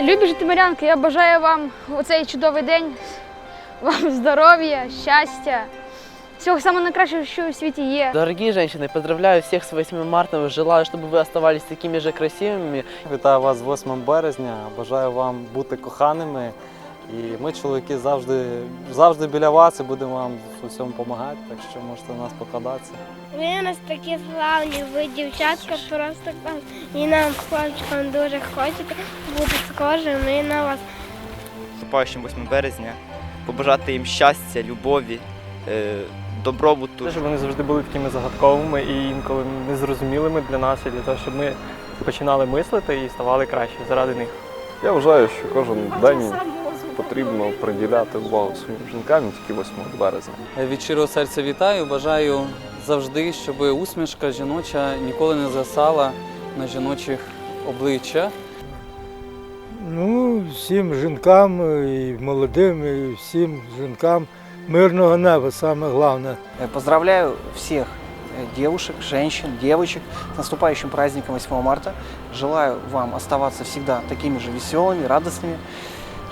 Любі житомирянки, я бажаю вам у цей чудовий день, вам здоров'я, щастя, всього самого найкращого, що у світі є. Дорогие женщины, поздравляю всех с 8 марта. Желаю, чтобы вы оставались такими же красивыми. Вітаю вас з 8 березня. Бажаю вам бути коханими. І ми, чоловіки, завжди, завжди біля вас і будемо вам в усьому допомагати, так що можете на нас покладатися. Ви у нас такі славні, ви дівчатка просто там. І нам хлопчикам дуже хочете бути схожими ми на вас. наступаючим 8 березня, побажати їм щастя, любові, е, добробуту. Щоб вони завжди були такими загадковими і інколи незрозумілими для нас, і для того, щоб ми починали мислити і ставали краще заради них. Я вважаю, що кожен день потрібно приділяти увагу своїм жінкам не тільки 8 березня. Від щирого серця вітаю. Бажаю завжди, щоб усмішка жіноча ніколи не засала на жіночих обличчя. Ну, всім жінкам, і молодим, і всім жінкам мирного неба, саме головне. Э, Поздравляю всех э, девушек, женщин, девочек с наступающим праздником 8 марта. Желаю вам оставаться всегда такими же веселыми, радостными,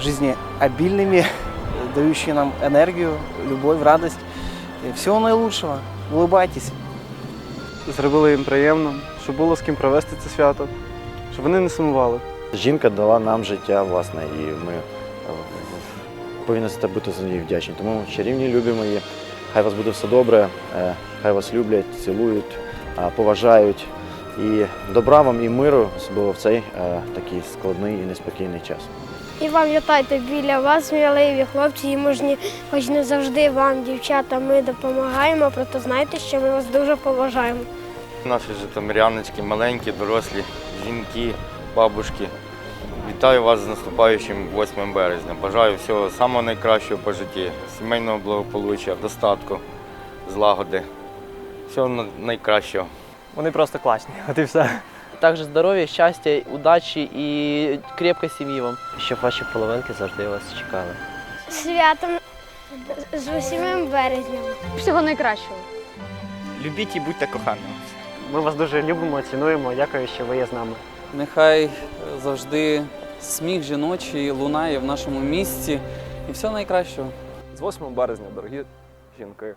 жизнеобильными, э, дающими нам энергию, любовь, радость. И всего наилучшего. Улыбайтесь. Зробили їм приємно, щоб було з ким провести це свято, щоб вони не сумували. Жінка дала нам життя, власне, і ми е, повинні за це бути за неї вдячні. Тому чарівні, любі мої, хай вас буде все добре, е, хай вас люблять, цілують, е, поважають. І добра вам і миру, особливо в цей е, такий складний і неспокійний час. І вам вітайте біля вас, сміливі хлопці, і мужні, хоч не завжди вам, дівчата, ми допомагаємо, проте знайте, що ми вас дуже поважаємо. Наші житомиряночки, маленькі, дорослі, жінки, бабушки. Вітаю вас з наступаючим 8 березня. Бажаю всього самого найкращого по житті, сімейного благополуччя, достатку, злагоди. Всього найкращого. Вони просто класні, от і все. Также здоров'я, щастя, удачі і крепкої сім'ї вам. Щоб ваші половинки завжди вас чекали. Святом з 8 березня. Всього найкращого. Любіть і будьте коханими. Ми вас дуже любимо, цінуємо. Дякую, що ви є з нами. Нехай е, завжди сміх жіночий лунає в нашому місті. І всього найкращого. З 8 березня, дорогі жінки,